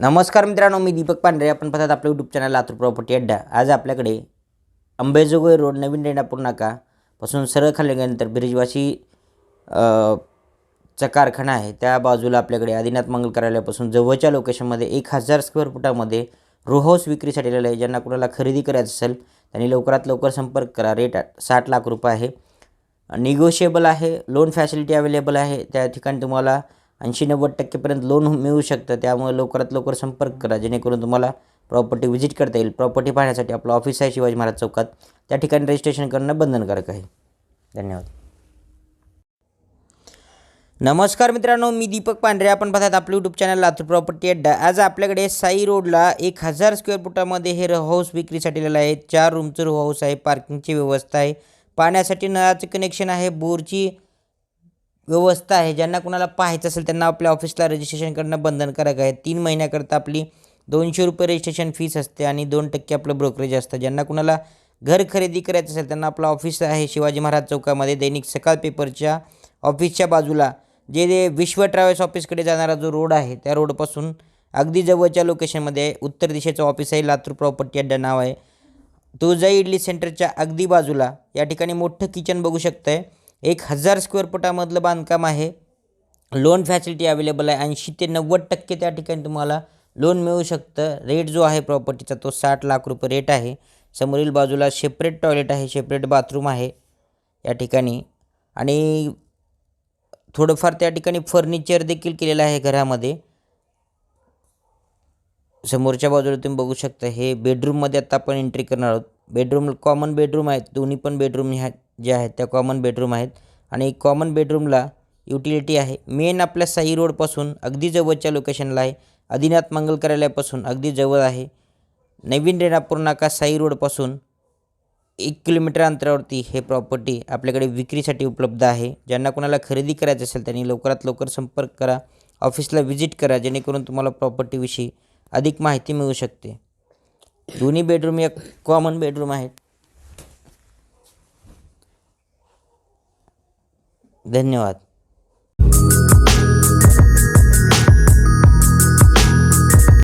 नमस्कार मित्रांनो मी दीपक पांढरे. आपण पाहतात आपलं यूट्यूब चॅनल लातूर प्रॉपर्टी अड्डा. आज आपल्याकडे अंबेजोगाई रोड नवीन रेणापूर नाका पासून सरळ खाली गेल्यानंतर ब्रिजवासी चा कारखाना आहे. त्या बाजूला आपल्याकडे आदिनाथ मंगल कार्यालयापासून जवळच्या लोकेशनमध्ये एक हजार स्क्वेअर फुटामध्ये रो हाऊस विक्रीसाठी आलेलं आहे. ज्यांना कुणाला खरेदी करायचं असेल त्यांनी लवकरात लवकर संपर्क करा. रेट साठ लाख रुपये आहे. निगोशिएबल आहे. लोन फॅसिलिटी अवेलेबल आहे. त्या ठिकाणी तुम्हाला ऐंशी नव्वद टक्केपर्यंत लोन मिळू शकतं. त्यामुळे लवकरात लवकर संपर्क करा. जेणेकरून तुम्हाला प्रॉपर्टी व्हिजिट करता येईल. प्रॉपर्टी पाहण्यासाठी आपलं ऑफिस आहे शिवाजी महाराज चौकात. त्या ठिकाणी रजिस्ट्रेशन करणं बंधनकारक आहे. धन्यवाद. नमस्कार मित्रांनो मी दीपक पांढरे. आपण पाहतात आपलं यूट्यूब चॅनल लातूर प्रॉपर्टी अड्डा आज आपल्याकडे साई रोडला एक हजार स्क्वेअर फुटामध्ये हे रो हाऊस विक्रीसाठी आलेलं आहे. चार रूमचं रो हाऊस आहे. पार्किंगची व्यवस्था आहे. पाण्यासाठी नळाचं कनेक्शन आहे. बोरची व्यवस्था आहे. ज्यांना कुणाला पाहायचं असेल त्यांना आपल्या ऑफिसला रजिस्ट्रेशन करणं बंधनकारक आहे. तीन महिन्याकरता आपली दोनशे रुपये रजिस्ट्रेशन फीस असते आणि दोन टक्के आपलं ब्रोकरेज असतं. ज्यांना कुणाला घर खरेदी करायचं असेल त्यांना आपलं ऑफिस आहे शिवाजी महाराज चौकामध्ये. दैनिक सकाळ पेपरच्या ऑफिसच्या बाजूला जे जे विश्व ट्रॅव्हल्स ऑफिसकडे जाणारा जो रोड आहे त्या रोडपासून अगदी जवळच्या लोकेशनमध्ये उत्तर दिशेचं ऑफिस आहे. लातूर प्रॉपर्टी अड्डा नाव आहे. तुळजाई इडली सेंटरच्या अगदी बाजूला या ठिकाणी मोठं किचन बघू शकतं आहे एक हजार स्क्वेअर फुटामधलं बांधकाम आहे. लोन फॅसिलिटी अवेलेबल आहे. ऐंशी ते नव्वद टक्के त्या ठिकाणी तुम्हाला लोन मिळू शकतं. रेट जो आहे प्रॉपर्टीचा तो साठ लाख रुपये रेट आहे. समोरील बाजूला सेपरेट टॉयलेट आहे सेपरेट बाथरूम आहे या ठिकाणी. आणि थोडंफार त्या ठिकाणी फर्निचर देखील केलेलं आहे घरामध्ये. समोरच्या बाजूला तुम्ही बघू शकता हे बेडरूममध्ये आता आपण एंट्री करणार आहोत. बेडरूम कॉमन बेडरूम आहेत दोन्ही पण बेडरूम ह्या ज्या आहेत त्या कॉमन बेडरूम आहेत. आणि कॉमन बेडरूमला युटिलिटी आहे. मेन आपल्या साई रोडपासून अगदी जवळच्या लोकेशनला आहे. आदिनाथ मंगल कार्यालयापासून अगदी जवळ आहे. नवीन रेणापूर नाका साई रोडपासून एक किलोमीटर अंतरावरती हे प्रॉपर्टी आपल्याकडे विक्रीसाठी उपलब्ध आहे. ज्यांना कोणाला खरेदी करायचं असेल त्यांनी लवकरात लवकर संपर्क करा. ऑफिसला व्हिजिट करा. जेणेकरून तुम्हाला प्रॉपर्टीविषयी अधिक माहिती मिळू शकते. दोन्ही बेडरूम एक कॉमन बेडरूम आहेत. धन्यवाद.